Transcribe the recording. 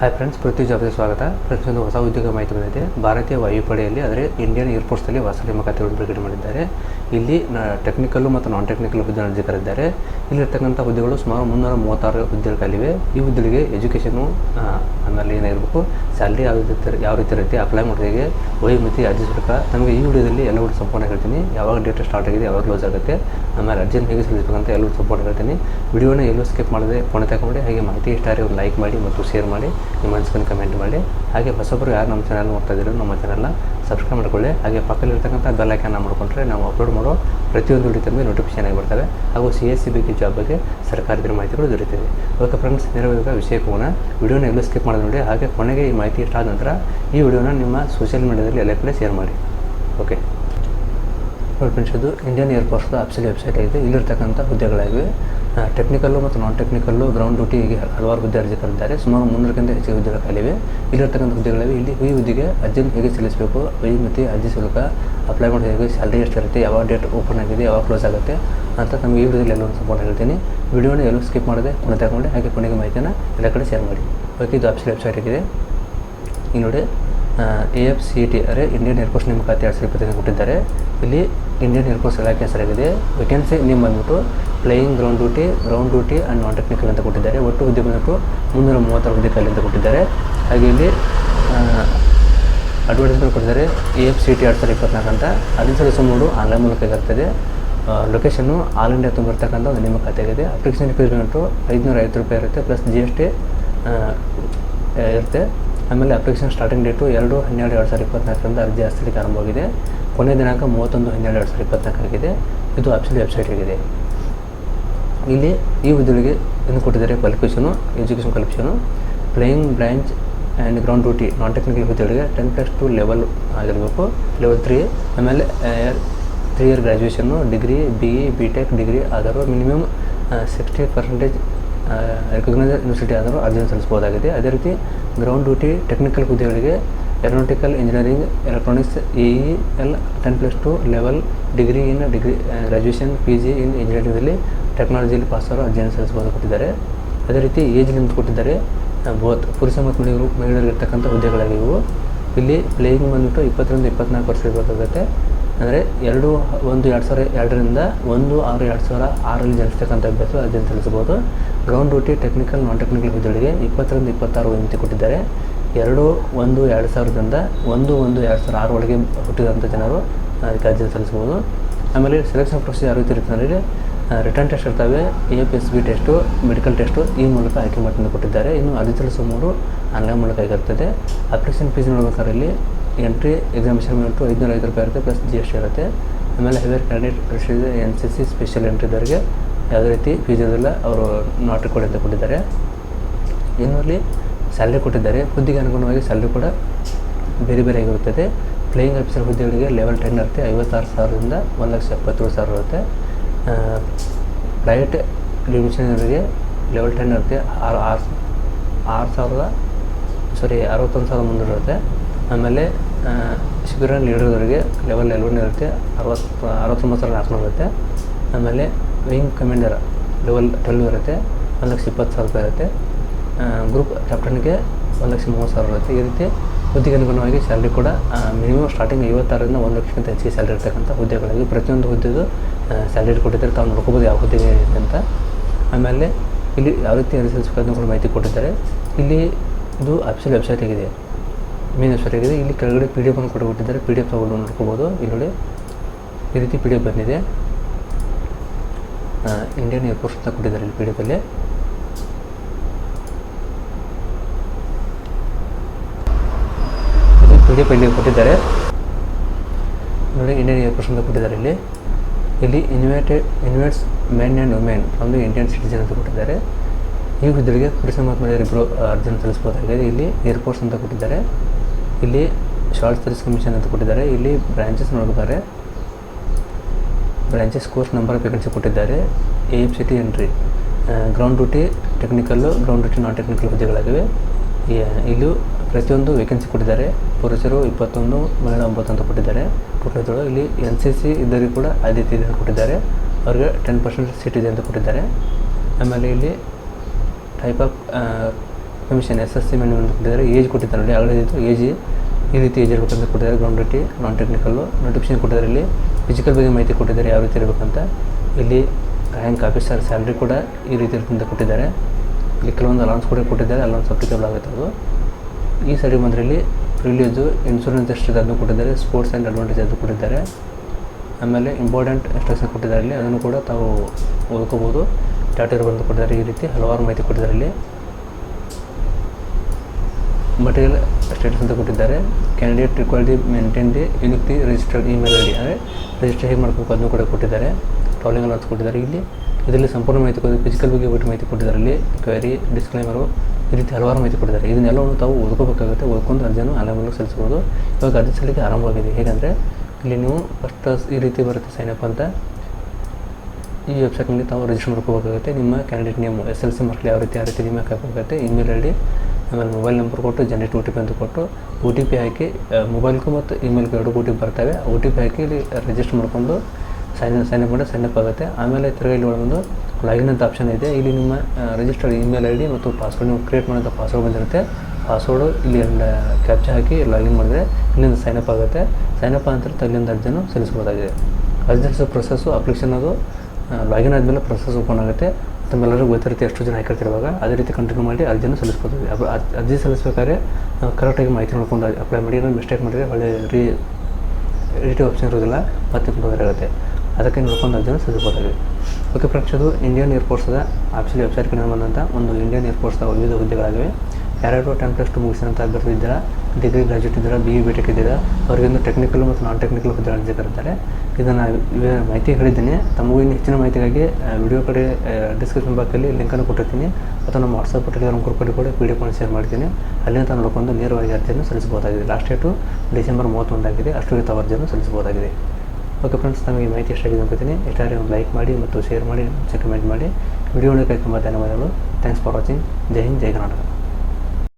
Hi friends ಪೃಥ್ವಿ ಜಾಬ್ಗೆ ಸ್ವಾಗತ. Friends ಒಂದು ಹೊಸ ಉದ್ಯೋಗ ಮಾಹಿತಿ ಬಂದಿದೆ. ಭಾರತೀಯ ವಾಯುಪಡೆಯಲ್ಲಿ, ಅಂದರೆ ಇಂಡಿಯನ್ ಏರ್ಫೋರ್ಸ್ನಲ್ಲಿ ಹೊಸ ನೇಮಕಾತಿಗಳನ್ನು ಬಿಡುಗಡೆ ಮಾಡಿದ್ದಾರೆ. ಇಲ್ಲಿ ಟೆಕ್ನಿಕಲ್ಲು ಮತ್ತು ನಾನ್ ಟೆಕ್ನಿಕಲ್ ಹುದ್ದೆ ನಡೆಸಿಕರಿದ್ದಾರೆ ಇಲ್ಲಿರ್ತಕ್ಕಂಥ ಹುದ್ದೆಗಳು ಸುಮಾರು ಮುನ್ನೂರ ಮೂವತ್ತಾರು ಹುದ್ದೆಗಳಿವೆ. ಈ ಹುದ್ದೆಗಳಿಗೆ ಎಜುಕೇಷನು ಆಮೇಲೆ ಏನಾಗಿರಬೇಕು ಸ್ಯಾಲ್ರಿ ಯಾವ ರೀತಿ ಯಾವ ರೀತಿ ಇರುತ್ತೆ ಅಪ್ಲೈ ಮಾಡೋದಿಗೆ ವಯೋಮಿತಿ ಅರ್ಜಿ ಶುಲ್ಕ ನಮಗೆ ಈ ವಿಡಿಯೋದಲ್ಲಿ ಎಲ್ಲ ಕೂಡ ಸಂಪೂರ್ಣ ಹೇಳ್ತೀನಿ. ಯಾವಾಗ ಡೇಟ್ ಸ್ಟಾರ್ಟ್ ಆಗಿದೆ, ಯಾವಾಗ ಕ್ಲೋಸ್ ಆಗುತ್ತೆ, ಆಮೇಲೆ ಅರ್ಜಿಯನ್ನು ಹೇಗೆ ಸಲ್ಲಿಸಬೇಕಂತ ಎಲ್ಲರೂ ಸಪೋರ್ಟ್ ಹೇಳ್ತೀನಿ. ವಿಡಿಯೋನ ಎಲ್ಲೂ ಸ್ಕಿಪ್ ಮಾಡದೆ ಕೊನೆ ತಗೊಂಡು ಹಾಗೆ ಮಾಹಿತಿ ಇಷ್ಟ ಒಂದು ಲೈಕ್ ಮಾಡಿ ಮತ್ತು ಶೇರ್ ಮಾಡಿ, ನಿಮ್ಮ ಅನ್ಸ್ಕೊಂಡು ಕಮೆಂಟ್ ಮಾಡಿ. ಹಾಗೆ ಹೊಸೊಬ್ಬರು ಯಾರು ನಮ್ಮ ಚಾನಲ್ ನೋಡ್ತಾ ಇದ್ದೀರೋ ನಮ್ಮ ಚಾನಲ್ನ ಸಬ್ಸ್ಕ್ರೈಬ್ ಮಾಡ್ಕೊಳ್ಳಿ. ಹಾಗೆ ಪಕ್ಕದಲ್ಲಿರ್ತಕ್ಕಂಥ ಬೆಲ್ ಐಕನ್ನ ಮಾಡ್ಕೊಂಡ್ರೆ ನಾವು ಅಪ್ಲೋಡ್ ಮಾಡೋ ಪ್ರತಿಯೊಂದು ವಿಡಿಯೋ ತಮಗೆ ನೋಟಿಫಿಕೇಶನ್ ಆಗಿ ಬರ್ತವೆ. ಹಾಗೂ ಸಿ ಎಸ್ ಸಿ ಬಗ್ಗೆ ಜಾಬ್ ಬಗ್ಗೆ ಸರ್ಕಾರದ ಮಾಹಿತಿಗಳು ದೊರೆಯುತ್ತವೆ. ಓಕೆ ಫ್ರೆಂಡ್ಸ್ ನೇರವಾಗಿ ವಿಷಯ ಹೋಗೋಣ ವಿಡಿಯೋನ ಎಲ್ಲೂ ಸ್ಕಿಪ್ ಮಾಡೋದು ನೋಡಿ, ಹಾಗೆ ಕೊನೆಗೆ ಈ ಮಾಹಿತಿ ಇಷ್ಟ ಆದ ನಂತರ ಈ ವಿಡಿಯೋನ ನಿಮ್ಮ ಸೋಷಿಯಲ್ ಮೀಡಿಯಾದಲ್ಲಿ ಎಲ್ಲ ಕಡೆ ಶೇರ್ ಮಾಡಿ. ಓಕೆ. ನೋಡಿ ಫ್ರೆಂಡ್ಸ್ ಇದು ಇಂಡಿಯನ್ ಏರ್ಫೋರ್ಸ್ದ ಅಫ್ಸಿಲ್ ವೆಬ್ಸೈಟ್ ಆಗಿದೆ. ಇಲ್ಲಿರ್ತಕ್ಕಂಥ ಹುದ್ದೆಗಳಾಗಿವೆ. ಟೆಕ್ನಿಕಲ್ಲು ಮತ್ತು ನಾನ್ ಟೆಕ್ನಿಕಲ್ಲು ಗ್ರೌಂಡ್ ಡ್ಯೂಟಿಗೆ ಹಲವಾರು ಹುದ್ದೆ ಅರ್ಜಿ ಕರೆದಿದ್ದಾರೆ ಸುಮಾರು ಮುನ್ನೂರಕ್ಕಿಂತ ಹೆಚ್ಚಿನ ಹುದ್ದೆಗಳು ಖಾಲಿವೆ ಇಲ್ಲಿರ್ತಕ್ಕಂಥ ಹುದ್ದೆಗಳಿವೆ ಇಲ್ಲಿ ಈ ಹುದ್ದೆಗೆ ಅರ್ಜಿಯನ್ನು ಹೇಗೆ ಸಲ್ಲಿಸಬೇಕು? ವೈಮಿತಿ, ಅರ್ಜಿ ಶುಲ್ಕ ಅಪ್ಲೈ ಮಾಡೋದು ಹೇಗೆ ಸ್ಯಾಲ್ರಿ ಎಷ್ಟಿರುತ್ತೆ ಯಾವಾಗ ಡೇಟ್ ಓಪನ್ ಆಗಿದೆ, ಯಾವಾಗ ಕ್ಲೋಸ್ ಆಗುತ್ತೆ ಅಂತ ನಮಗೆ ಈ ವಿಡಿಯೋದಲ್ಲಿ ಎಲ್ಲರೂ ಸಪೋರ್ಟ್ ಹೇಳ್ತೀನಿ. ವಿಡಿಯೋನ ಎಲ್ಲೂ ಸ್ಕಿಪ್ ಮಾಡದೆ ಕೊನೆ ತಗೊಂಡು ಹಾಗೆ ಕೊನೆಗೆ ಮಾಹಿತಿನ ಎಲ್ಲ ಕಡೆ ಶೇರ್ ಮಾಡಿ. ಓಕೆ ಇದು ಅಫ್ಸಿಲ್ ವೆಬ್ಸೈಟ್ ಆಗಿದೆ. ಈಗ ನೋಡಿ ಎ ಎಫ್ ಸಿ ಟಿ ಅಂದರೆ ಇಂಡಿಯನ್ ಏರ್ಫೋರ್ಸ್ ಖಾತೆ ಎರಡು ಸಾವಿರದ ಕೊಟ್ಟಿದ್ದಾರೆ. ಇಲ್ಲಿ ಇಂಡಿಯನ್ ಏರ್ಫೋರ್ಸ್ ಇಲಾಖೆ ಹೆಸರಾಗಿದೆ ವೇಕೆನ್ಸಿ ನಿಮ್ಮ ಬಂದ್ಬಿಟ್ಟು flying ground duty ground duty and non technical ಅಂತ ಕೊಟ್ಟಿದ್ದಾರೆ. ಒಟ್ಟು ಹುದ್ದೆ ಬಂದ್ಬಿಟ್ಟು ಮುನ್ನೂರ ಮೂವತ್ತಾರು ಹುದ್ದೆ ಅಂತ ಕೊಟ್ಟಿದ್ದಾರೆ. ಹಾಗೆ ಇಲ್ಲಿ ಅಡ್ವರ್ಟೈಸ್ಮೆಂಟ್ ಕೊಟ್ಟಿದ್ದಾರೆ. ಎ ಎಫ್ ಸಿ ಟಿ ಎರಡು ಸಾವಿರದ ಇಪ್ಪತ್ನಾಲ್ಕು ಅಂತ. ಅದನ್ನು ಸಲ್ಲಿಸುವ ಮೂಡು ಆನ್ಲೈನ್ ಮೂಲಕ ಇದಾಗ್ತದೆ. ಲೊಕೇಶನ್ನು ಆಲ್ ಇಂಡಿಯಾ ತುಂಬಿರ್ತಕ್ಕಂಥ ಒಂದು ನಿಮ್ಮ ಆಗಿದೆ ಅಪ್ಲಿಕೇಶನ್ ಫೀಸ್ ಬಂದ್ಬಿಟ್ಟು ಐದುನೂರ ಐವತ್ತು ರೂಪಾಯಿ ಇರುತ್ತೆ ಪ್ಲಸ್ ಜಿ ಎಸ್ ಟಿ ಇರುತ್ತೆ. ಆಮೇಲೆ ಅಪ್ಲಿಕೇಶನ್ ಸ್ಟಾರ್ಟಿಂಗ್ ಡೇಟು ಎರಡು ಹನ್ನೆರಡು ಎರಡು ಸಾವಿರದ ಇಪ್ಪತ್ನಾಲ್ಕರಿಂದ ಅರ್ಜಿ ಹಾಸಲಿಕ್ಕೆ ಆರಂಭವಾಗಿದೆ ಕೊನೆಯ ದಿನಾಂಕ ಮೂವತ್ತೊಂದು ಹನ್ನೆರಡು ಎರಡು ಸಾವಿರದ ಇಪ್ಪತ್ನಾಲ್ಕು ಆಗಿದೆ. ಇದು ಅಫ್ಸಿಲ್ ವೆಬ್ಸೈಟ್ ಆಗಿದೆ. ಇಲ್ಲಿ ಈ ಹುದ್ದೆಗಳಿಗೆ ಇನ್ನು ಕೊಟ್ಟಿದ್ದಾರೆ qualification education qualification flying branch and ground duty non technical ಹುದ್ದೆಗಳಿಗೆ ಟೆನ್ ಪ್ಲಸ್ ಟು ಲೆವೆಲ್ ಆಗಿರಬೇಕು. ಲೆವೆಲ್ ತ್ರೀ ಆಮೇಲೆ three year graduation degree B E B tech degree ಆದರೂ minimum sixty percentage recognise university ಆದರೂ ಅರ್ಜಿ ಸಲ್ಲಿಸ್ಬೋದಾಗಿದೆ ಅದೇ ರೀತಿ ಗ್ರೌಂಡ್ ಡ್ಯೂಟಿ ಟೆಕ್ನಿಕಲ್ ಹುದ್ದೆಗಳಿಗೆ aeronautical engineering electronics A E L ten plus two level degree in degree graduation P G in ಇಂಜಿನಿಯರಿಂಗಲ್ಲಿ ಟೆಕ್ನಾಲಜಿಯಲ್ಲಿ ಪಾಸಾರು ಅರ್ಜಿಯನ್ನು ಸಲ್ಲಿಸಬಹುದು ಕೊಟ್ಟಿದ್ದಾರೆ. ಅದೇ ರೀತಿ ಏಜ್ ಲಿಮಿಟ್ ಕೊಟ್ಟಿದ್ದಾರೆ. ಬೋತ್ ಪುರುಷ ಮತ್ತು ಮಹಿಳೆಯರು ಮಹಿಳೆಯರಿಗೆ ಇರ್ತಕ್ಕಂಥ ಹುದ್ದೆಗಳಾಗಿವು ಇಲ್ಲಿ ಪ್ಲೇಯಿಂಗ್ ಬಂದುಬಿಟ್ಟು ಇಪ್ಪತ್ತರಿಂದ ಇಪ್ಪತ್ನಾಲ್ಕು ವರ್ಷ ಇರಬೇಕಾಗುತ್ತೆ ಅಂದರೆ ಎರಡು, ಒಂದು ಎರಡು ಸಾವಿರ ಎರಡರಿಂದ ಒಂದು ಆರು ಎರಡು ಸಾವಿರ ಆರಲ್ಲಿ ಜನಿಸ್ತಕ್ಕಂಥ ಅಭ್ಯರ್ಥಿ ಅದನ್ನು ತಿಳಿಸ್ಬೋದು ground duty technical non technical ಹುದ್ದೆಗಳಿಗೆ ಇಪ್ಪತ್ತರಿಂದ ಇಪ್ಪತ್ತಾರು ವಿನಂತಿ ಕೊಟ್ಟಿದ್ದಾರೆ. ಎರಡು, ಒಂದು, ಎರಡು ಸಾವಿರದಿಂದ ಒಂದು ಒಂದು, ಎರಡು ಸಾವಿರ ಆರು ಒಳಗೆ ಹುಟ್ಟಿದಂಥ ಜನರು ಅದಕ್ಕೆ ಅರ್ಜಿ ಸಲ್ಲಿಸ್ಬೋದು ಆಮೇಲೆ ಸೆಲೆಕ್ಷನ್ ಪ್ರೊಸೀಜರ್ ಯಾವ ರೀತಿ ಇರುತ್ತೆ ಅಂದರೆ ರಿಟರ್ನ್ ಟೆಸ್ಟ್ ಇರ್ತವೆ A P S B test medical test ಈ ಮೂಲಕ ಆಯ್ಕೆ ಮಾಡ್ಕೊಂಡು ಕೊಟ್ಟಿದ್ದಾರೆ. ಇನ್ನು ಅರ್ಜಿ ಸಲ್ಲಿಸುವ ಮೂರು ಆನ್ಲೈನ್ ಮೂಲಕ ಆಗಿರ್ತದೆ. ಅಪ್ಲಿಕೇಶನ್ ಫೀಸ್ ನೋಡ್ಬೇಕಾದ್ರೆ ಇಲ್ಲಿ ಎಂಟ್ರಿ ಎಕ್ಸಾಮಿಷನ್ ಬಂದ್ಬಿಟ್ಟು ಐದುನೂರ ಐದು ರೂಪಾಯಿ ಇರುತ್ತೆ ಪ್ಲಸ್ ಜಿ ಎಸ್ ಟಿ ಇರುತ್ತೆ. ಆಮೇಲೆ heavier candidate N C C special ಎಂಟ್ರಿದವರಿಗೆ ಯಾವುದೇ ರೀತಿ ಫೀಸ್ ಇರೋದಿಲ್ಲ, ಅವರು ನಾಟ್ ರಿಕಾರ್ಡ್ ಅಂತ ಕೊಟ್ಟಿದ್ದಾರೆ. ಇನ್ನು ಅಲ್ಲಿ ಸ್ಯಾಲ್ರಿ ಕೊಟ್ಟಿದ್ದಾರೆ. ಹುದ್ದೆಗೆ ಅನುಗುಣವಾಗಿ ಸ್ಯಾಲ್ರಿ ಕೂಡ ಬೇರೆ ಬೇರೆ ಆಗಿರುತ್ತದೆ. ಪ್ಲೇಯಿಂಗ್ ಆಫೀಸರ್ ಹುದ್ದೆಗಳಿಗೆ ಲೆವೆಲ್ ಟೆನ್ ಇರುತ್ತೆ, ಐವತ್ತಾರು ಸಾವಿರದಿಂದ ಒಂದು ಲಕ್ಷ ಎಪ್ಪತ್ತೇಳು ಸಾವಿರ ಇರುತ್ತೆ. ಫ್ಲೈಟ್ ಡಿವಿಷನರಿಗೆ ಲೆವೆಲ್ ಟೆನ್ ಇರುತ್ತೆ. ಆರು ಆರು ಆರು ಸಾವಿರದ ಸಾರಿ ಅರವತ್ತೊಂದು ಸಾವಿರದ ಮುನ್ನೂರು ಇರುತ್ತೆ. ಆಮೇಲೆ ಶಿಬಿರ ಲೀಡರ್ದವರಿಗೆ ಲೆವೆಲ್ ಎಲೆವೆನ್ ಇರುತ್ತೆ. ಅರವತ್ತು, ಅರವತ್ತೊಂಬತ್ತು ಸಾವಿರದ ನಾಲ್ಕುನೂರು ಇರುತ್ತೆ. ಆಮೇಲೆ ವಿಂಗ್ ಕಮಾಂಡರ್ ಲೆವೆಲ್ ಟ್ವೆಲ್ವ್ ಇರುತ್ತೆ. ಒಂದು ಲಕ್ಷ ಇಪ್ಪತ್ತು ಸಾವಿರ ರೂಪಾಯಿ ಇರುತ್ತೆ. ಗ್ರೂಪ್ ಕ್ಯಾಪ್ಟನ್ಗೆ ಒಂದು ಲಕ್ಷ ಮೂವತ್ತು ಸಾವಿರ ಇರುತ್ತೆ. ಈ ರೀತಿ ಹುದ್ದೆಗೆ ಅನುಗುಣವಾಗಿ ಸ್ಯಾಲ್ರಿ ಕೂಡ ಮಿನಿಮಮ್ ಸ್ಟಾರ್ಟಿಂಗ್ ಐವತ್ತಾರರಿಂದ ಒಂದು ಲಕ್ಷಕ್ಕಿಂತ ಹೆಚ್ಚಿಗೆ ಸ್ಯಾಲ್ರಿ ಇರ್ತಕ್ಕಂಥ ಹುದ್ದೆಗಳಾಗಿ ಪ್ರತಿಯೊಂದು ಹುದ್ದೆದು ಸ್ಯಾಲ್ರಿ ಕೊಟ್ಟಿದ್ದಾರೆ. ತಾವು ನೋಡ್ಕೋಬೋದು ಯಾವ ಹುದ್ದೆಗೆ ಅಂತ. ಆಮೇಲೆ ಇಲ್ಲಿ ಯಾವ ರೀತಿ ಅನುಸರಿಸಬೇಕಾದ್ರೂ ಕೂಡ ಮಾಹಿತಿ ಕೊಟ್ಟಿದ್ದಾರೆ. ಇಲ್ಲಿ ಇದು ಅಫಿಷಿಯಲ್ ವೆಬ್ಸೈಟ್ ಆಗಿದೆ. ಮೇನ್ ವೆಬ್ಸೈಟ್ ಆಗಿದೆ. ಇಲ್ಲಿ ಕೆಳಗಡೆ ಪಿ ಡಿ ಎಫ್ ಅನ್ನು ಕೊಟ್ಟಿದ್ದಾರೆ ಪಿ ಡಿ ಎಫ್ ತಗೊಂಡು ನೋಡ್ಕೋಬೋದು. ಇಲ್ಲಿ ಈ ರೀತಿ ಪಿ ಡಿ ಎಫ್ ಬಂದಿದೆ ಇಂಡಿಯನ್ ಏರ್ಫೋರ್ಸ್ ಅಂತ ಕೊಟ್ಟಿದ್ದಾರೆ ಇಲ್ಲಿ ಪಿ ಡಿ ಎಫಲ್ಲಿ ಪಿ ಡಿ ಇಲ್ಲಿ ಕೊಟ್ಟಿದ್ದಾರೆ. ನೋಡಿ ಇಂಡಿಯನ್ ಏರ್ಪೋರ್ಟ್ಸ್ ಅಂತ ಕೊಟ್ಟಿದ್ದಾರೆ ಇಲ್ಲಿ. ಇಲ್ಲಿ invited invites men and women from Indian citizen ಅಂತ ಕೊಟ್ಟಿದ್ದಾರೆ. ಈ ಹುದ್ದೆಗೆ ಪುರುಷ ಮತ್ತು ಮಹಿಳೆಯರಿಬ್ಬರು ಅರ್ಜುನ್ ಸಲ್ಲಿಸಬಹುದಾಗಿದೆ ಇಲ್ಲಿ ಏರ್ಪೋರ್ಟ್ಸ್ ಅಂತ ಕೊಟ್ಟಿದ್ದಾರೆ. ಇಲ್ಲಿ ಶಾರ್ಟ್ ಸರ್ವಿಸ್ ಕಮಿಷನ್ ಅಂತ ಕೊಟ್ಟಿದ್ದಾರೆ. ಇಲ್ಲಿ ಬ್ರಾಂಚಸ್ ನೋಡ್ಬೇಕಾದ್ರೆ ಬ್ರಾಂಚಸ್ ಕೋರ್ಸ್ ನಂಬರ್ ವೇಕೆನ್ಸಿ ಕೊಟ್ಟಿದ್ದಾರೆ. A F C entry ground duty technical ground duty non technical ಹುದ್ದೆಗಳಾಗಿವೆ. ಇಲ್ಲೂ ಪ್ರತಿಯೊಂದು ವೇಕೆನ್ಸಿ ಕೊಟ್ಟಿದ್ದಾರೆ. ಪುರುಷರು ಇಪ್ಪತ್ತೊಂದು ಮಹಿಳಾ ಒಂಬತ್ತು ಅಂತ ಕೊಟ್ಟಿದ್ದಾರೆ. ಟೋಟಲ್ ಇಲ್ಲಿ ಎನ್ ಸಿ ಸಿ ಇದ್ದವರಿಗೆ ಕೂಡ ಆದ್ಯತೆ ಅಂತ ಕೊಟ್ಟಿದ್ದಾರೆ. ಅವ್ರಿಗೆ ಟೆನ್ ಪರ್ಸೆಂಟ್ ಸೀಟ್ ಇದೆ ಅಂತ ಕೊಟ್ಟಿದ್ದಾರೆ. ಆಮೇಲೆ ಇಲ್ಲಿ type of commission S S C men ಅಂತ ಕೊಟ್ಟಿದ್ದಾರೆ. ಏಜ್ ಕೊಟ್ಟಿದ್ದಾರೆ ನೋಡಿ ಆಗಲೇ ಇತ್ತು ಏಜ್ ಈ ರೀತಿ ಏಜ್ ಇರಬೇಕಂತ ಕೊಟ್ಟಿದ್ದಾರೆ. Ground duty non technical notification ಕೊಟ್ಟಿದ್ದಾರೆ ಇಲ್ಲಿ. ಫಿಸಿಕಲ್ ಬಗ್ಗೆ ಮಾಹಿತಿ ಕೊಟ್ಟಿದ್ದಾರೆ, ಯಾವ ರೀತಿ ಇರಬೇಕಂತ ಇಲ್ಲಿ ರ್ಯಾಂಕ್ ಆಫೀಸರ್ ಸ್ಯಾಲ್ರಿ ಕೂಡ ಈ ರೀತಿ ಇರ್ತಂತ ಕೊಟ್ಟಿದ್ದಾರೆ. ಇಲ್ಲಿ ಕೆಲವೊಂದು ಅಲೌನ್ಸ್ ಕೂಡ ಕೊಟ್ಟಿದ್ದಾರೆ. ಅಲೌನ್ಸ್ ಅಪ್ಲಿಕೇಬಲ್ ಆಗುತ್ತೆ ಅದು. ಈ ಸರಿ ಬಂದರಲ್ಲಿ ಪ್ರಿವಿಲೇಜು ಇನ್ಶೂರೆನ್ಸ್ ಎಷ್ಟಿದೆ ಅದನ್ನು ಕೊಟ್ಟಿದ್ದಾರೆ ಸ್ಪೋರ್ಟ್ಸ್ ಆ್ಯಂಡ್ ಅಡ್ವಾಂಟೇಜ್ ಅದು ಕೊಟ್ಟಿದ್ದಾರೆ. ಆಮೇಲೆ ಇಂಪಾರ್ಟೆಂಟ್ ಎಷ್ಟು ಕೊಟ್ಟಿದ್ದಾರೆ ಇಲ್ಲಿ ಅದನ್ನು ಕೂಡ ತಾವು ಓದ್ಕೋಬೋದು. ಟಾಟರ್ ಬಂದು ಕೊಟ್ಟಿದ್ದಾರೆ ಈ ರೀತಿ, ಹಲವಾರು ಮಾಹಿತಿ ಕೊಟ್ಟಿದ್ದಾರೆ ಇಲ್ಲಿ. ಮಟೀರಿಯಲ್ ಸ್ಟೇಟಸ್ ಅಂತ ಕೊಟ್ಟಿದ್ದಾರೆ. Candidate require the maintain the uniquely registered email I D ಅಂದರೆ ರಿಜಿಸ್ಟರ್ ಹೇಗೆ ಮಾಡ್ಕೋಬೇಕು ಅದನ್ನು ಕೂಡ ಕೊಟ್ಟಿದ್ದಾರೆ. ಟ್ರಾಲಿಂಗ್ ಅಲೌನ್ಸ್ ಕೊಟ್ಟಿದ್ದಾರೆ ಇಲ್ಲಿ. ಇದರಲ್ಲಿ ಸಂಪೂರ್ಣ ಮಾಹಿತಿ ಕೊಟ್ಟಿದ್ದಾರೆ ಫಿಸಿಕಲ್ ಬಗ್ಗೆ ಒಟ್ಟು ಮಾಹಿತಿ ಕೊಟ್ಟಿದ್ದಾರೆ ಇಲ್ಲಿ ಕ್ವೆರಿ ಡಿಸ್ಕ್ಲೈಮರು ಈ ರೀತಿ ಹಲವಾರು ಮಾಹಿತಿ ಕೊಟ್ಟಿದ್ದಾರೆ. ಇದನ್ನೆಲ್ಲವನ್ನು ತಾವು ಓದ್ಕೋಬೇಕಾಗುತ್ತೆ. ಓದ್ಕೊಂಡು ಅರ್ಜಿಯನ್ನು ಆನ್ಲೈನ್ ಸಲ್ಲಿಸ್ಬೋದು ಇವಾಗ ಅರ್ಜಿ ಸಲ್ಲಿಕೆ ಆರಂಭವಾಗಿದೆ. ಹೇಗೆಂದರೆ, ಇಲ್ಲಿ ನೀವು ಫಸ್ಟ್ ಈ ರೀತಿ ಬರುತ್ತೆ ಸೈನಪ್ ಅಂತ. ಈ ವೆಬ್ಸೈಟ್ನಲ್ಲಿ ತಾವು ರಿಜಿಸ್ಟರ್ ಮಾಡ್ಕೋಬೇಕಾಗುತ್ತೆ. ನಿಮ್ಮ candidate name S L C ಮಾರ್ಕ್ಲಿ ಯಾವ ರೀತಿ ಯಾವ ರೀತಿ ನಿಮಗೆ ಹಾಕಬೇಕಾಗುತ್ತೆ. ಇಮೇಲ್ ಐ ಡಿ ಆಮೇಲೆ ಮೊಬೈಲ್ ನಂಬರ್ ಕೊಟ್ಟು ಜನರೇಟ್ ಒ ಟಿ ಪಿ ಅಂತ ಕೊಟ್ಟು ಒ ಟಿ ಪಿ ಹಾಕಿ ಮೊಬೈಲ್ಗೂ ಮತ್ತು ಇಮೇಲ್ಗೂ ಎರಡು ಒ ಟಿ ಪಿ ಬರ್ತವೆ. ಒ ಟಿ ಪಿ ಹಾಕಿ ಇಲ್ಲಿ ರಿಜಿಸ್ಟರ್ ಮಾಡ್ಕೊಂಡು ಸೈನ್ ಸೈನ್ ಅಪ್ ಮಾಡಿ ಅಪ್ ಆಗುತ್ತೆ ಆಮೇಲೆ ತಿರ್ಗಿ ಇಲ್ಲಿ ಒಳಗೊಂದು ಲಾಗಿನ್ ಅಂತ ಆಪ್ಷನ್ ಇದೆ ಇಲ್ಲಿ ನಿಮ್ಮ ರಿಜಿಸ್ಟರ್ಡ್ ಇಮೇಲ್ ಐ ಡಿ ಮತ್ತು ಪಾಸ್ವರ್ಡ್ ನೀವು ಕ್ರಿಯೇಟ್ ಮಾಡೋಂಥ ಪಾಸ್ವರ್ಡ್ ಬಂದಿರುತ್ತೆ ಪಾಸ್ವರ್ಡು ಇಲ್ಲಿ ಕ್ಯಾಪ್ಚರ್ ಹಾಕಿ ಲಾಗಿನ್ ಮಾಡಿದ್ರೆ ಇಲ್ಲಿಂದ ಅಪ್ ಆಗುತ್ತೆ ಸೈನ್ಅಪ್ ನಂತರ ಅಲ್ಲಿಂದ ಅರ್ಜಿಯನ್ನು ಸಲ್ಲಿಸ್ಬೋದಾಗಿದೆ ಅರ್ಜಿ ಸಲ್ಲಿಸೋ ಪ್ರೊಸೆಸ್ಸು ಅಪ್ಲಿಕೇಶನ್ ಅದು ಲಾಗಿನ್ ಆದಮೇಲೆ ಪ್ರೊಸೆಸ್ ಓಪನ್ ಆಗುತ್ತೆ ತಮ್ಮೆಲ್ಲರಿಗೂ ಗೊತ್ತಿರುತ್ತೆ ಎಷ್ಟು ಜನ ಹಾಕಿರ್ತಿರುವಾಗ ಅದೇ ರೀತಿ ಕಂಟಿನ್ಯೂ ಮಾಡಿ ಅರ್ಜಿಯನ್ನು ಸಲ್ಲಿಸ್ಬೋದು ಅರ್ಜಿ- ಸಲ್ಲಿಸಬೇಕಾದ್ರೆ ನಾವು ಕರೆಕ್ಟಾಗಿ ಮಾಹಿತಿ ನೋಡ್ಕೊಂಡು ಅಪ್ಲೈ ಮಾಡಿ ಏನಾದ್ರು ಮಿಸ್ಟೇಕ್ ಮಾಡಿದರೆ ಒಳ್ಳೆ ರೀ ಎಡಿಟಿವ್ ಆಪ್ಷನ್ ಇರೋದಿಲ್ಲ ಮತ್ತೆ ತೊಂದರೆ ಆಗುತ್ತೆ ಅದಕ್ಕೆ ನೋಡ್ಕೊಂಡು ಅರ್ಜಿಯನ್ನು ಸಲ್ಲಿಸಬಹುದಾಗಿದೆ ಓಕೆ ಅದು ಇಂಡಿಯನ್ ಏರ್ಫೋರ್ಸ್ದ ಆಫೀಸಿಯಲ್ ವೆಬ್ಸೈಟ್ ಕಡೆ ಬಂದಂಥ ಒಂದು ಇಂಡಿಯನ್ ಏರ್ಫೋರ್ಸ್ದ ವಿವಿಧ ಹುದ್ದೆಗಳಾಗಿವೆ. ಯಾರ್ಯಾರು ಟೆನ್ ಪ್ಲಸ್ ಟು ಮುಗಿಸಿದಂಥ ಅಭ್ಯರ್ಥಿ ಇದ್ದೀರಾ, ಡಿಗ್ರಿ ಗ್ರಾಜುಯೇಟ್ ಇದ್ದೀರಾ, ಬಿ ಇ ಬಿ ಟೆಕ್ ಇದ್ದೀರಾ ಅವರಿಗೊಂದು ಟೆಕ್ನಿಕಲ್ ಮತ್ತು ನಾನ್ ಟೆಕ್ನಿಕಲ್ ಹುದ್ದೆ ಅರ್ಜಿ ಕರೀತಾರೆ ಇದನ್ನು ಮಾಹಿತಿ ಹೇಳಿದ್ದೀನಿ. ತಮಗೂ ಇನ್ನು ಹೆಚ್ಚಿನ ಮಾಹಿತಿಗಾಗಿ ವಿಡಿಯೋ ಕಡೆ ಡಿಸ್ಕ್ರಿಪ್ಷನ್ ಬಾಕ್ಸಲ್ಲಿ ಲಿಂಕನ್ನು ಕೊಟ್ಟಿರ್ತೀನಿ. ಅಥವಾ ನಮ್ಮ ವಾಟ್ಸಪ್ ಟೆಲಿಗ್ರಾಮ್ ಗ್ರೂಪಲ್ಲಿ ಕೂಡ ಪಿ ಡಿ ಎಫ್ ಶೇರ್ ಮಾಡ್ತೀನಿ. ಅಲ್ಲಿಂದ ನೋಡ್ಕೊಂಡು ನೇರವಾಗಿ ಅರ್ಜಿಯನ್ನು ಸಲ್ಲಿಸಬಹುದಾಗಿದೆ. ಲಾಸ್ಟ್ ಡೇಟು ಡಿಸೆಂಬರ್ ಮೂವತ್ತೊಂದಾಗಿದೆ. ಅಷ್ಟು ತಾವು ಅರ್ಜಿಯನ್ನು ಸಲ್ಲಿಸಬಹುದಾಗಿದೆ. ಓಕೆ ಫ್ರೆಂಡ್ಸ್ ನಮಗೆ ಮಾಹಿತಿ ಎಷ್ಟಾಗಿದೆ ಅನ್ಕೋತೀನಿ. ಎಷ್ಟಾದ್ರೆ ಒಂದು ಲೈಕ್ ಮಾಡಿ ಮತ್ತು ಶೇರ್ ಮಾಡಿ ಕಮೆಂಟ್ ಮಾಡಿ. ವಿಡಿಯೋ ನೋಡೋಕ್ಕೆ ತುಂಬ ಧನ್ಯವಾದಗಳು. ಥ್ಯಾಂಕ್ಸ್ ಫಾರ್ ವಾಚಿಂಗ್ ಜೈ ಹಿಂದ್, ಜೈ ಕರ್ನಾಟಕ.